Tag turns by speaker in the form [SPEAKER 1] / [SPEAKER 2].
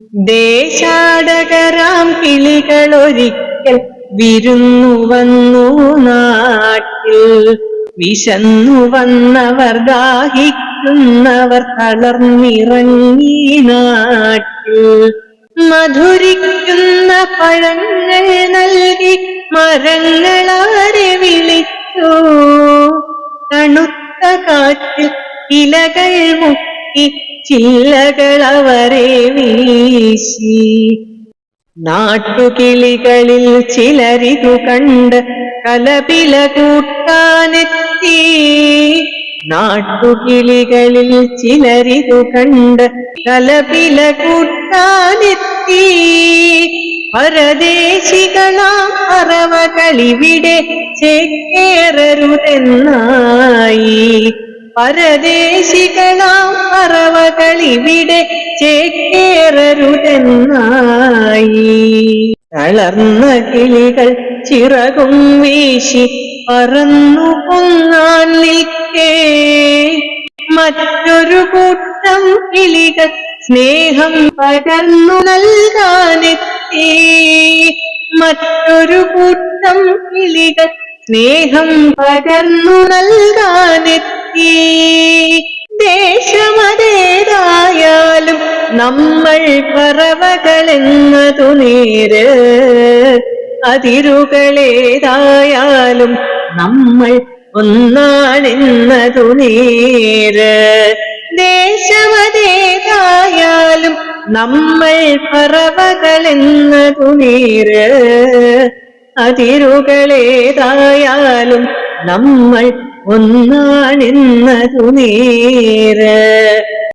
[SPEAKER 1] ദേശാടകരാം കിളികളൊരിക്കൽ വിരുന്നു വന്നു നാട്ടിൽ. വിശന്നു വന്നവർ ദാഹിക്കുന്നവർ തളർന്നിറങ്ങി നാട്ടിൽ. മധുരിക്കുന്ന പഴങ്ങൾ നൽകി മരങ്ങളാരെ വിളിച്ചു. തണുത്ത കാറ്റിൽ ഇലകൾ മുക്കി ചില്ലകൾ അവരെ വീശി. നാട്ടുകിളികളിൽ ചിലരിതു കണ്ട് കലപില കൂട്ടാനെത്തി. നാട്ടുകിളികളിൽ ചിലരിതു കണ്ട് കലപില കൂട്ടാനെത്തി. പരദേശികളാം പറവകളിവിടെ ചേക്കേറരുതെന്നായി. പരദേശികളാം അറവകളിവിടെ ചേക്കേറരുതെന്നായി. തളർന്ന കിളികൾ ചിറകും വീശി പറന്നു പൊങ്ങാൻ നിൽക്കേ. മറ്റൊരു കൂട്ടം കിളികൾ സ്നേഹം പകർന്നു നൽകാനെത്തി. മറ്റൊരു കൂട്ടം കിളികൾ സ്നേഹം പകർന്നു നൽകാനെത്തി. ദേശമതേതായാലും നമ്മൾ പറവകളെന്നതു നേര്. അതിരുകളേതായാലും നമ്മൾ ഒന്നാണെന്നതു നേര്. ദേശമതേതായാലും നമ്മൾ പറവകളെന്നതു നേര്. അതിരുകളേതായാലും നമ്മൾ ഒന്നാണെന്നതു നേര്